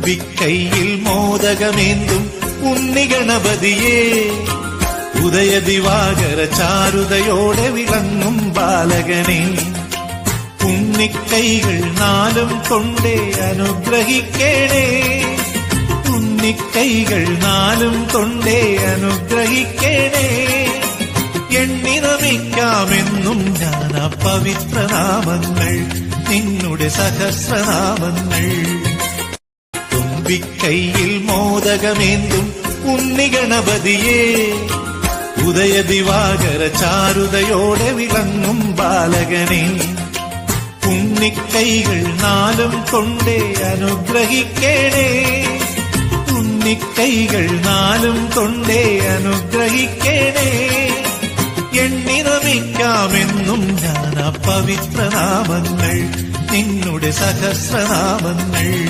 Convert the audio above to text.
തുമ്പിക്കൈയിൽ മോദകമേന്തും ഉണ്ണിഗണപതിയേ ഉദയദിവാകര ചാരുതയോടെ വിളങ്ങും ബാലകനെ. ഉണ്ണിക്കൈകൾ നാലും കൊണ്ടേ അനുഗ്രഹിക്കണേ. ഉണ്ണിക്കൈകൾ നാലും കൊണ്ടേ അനുഗ്രഹിക്കേണേ. എണ്ണി നമിക്കാമെന്നും ഞാൻ പവിത്രനാമങ്ങൾ നിന്നുടെ സഹസ്രനാമങ്ങൾ. തുമ്പിക്കൈയിൽ മോദകമേന്തും ഉണ്ണിഗണപതിയേ ഉദയദിവാകര ചാരുതയോടെ വിളങ്ങും ബാലകനെ. ഉണ്ണിക്കൈകൾ നാലും കൊണ്ടേ അനുഗ്രഹിക്കേണേ. ഉണ്ണിക്കൈകൾ നാലും കൊണ്ടേ അനുഗ്രഹിക്കേണേ. എണ്ണി നമിക്കാമെന്നും ഞാൻ പവിത്രനാമങ്ങൾ നിന്നുടെ സഹസ്രനാമങ്ങൾ.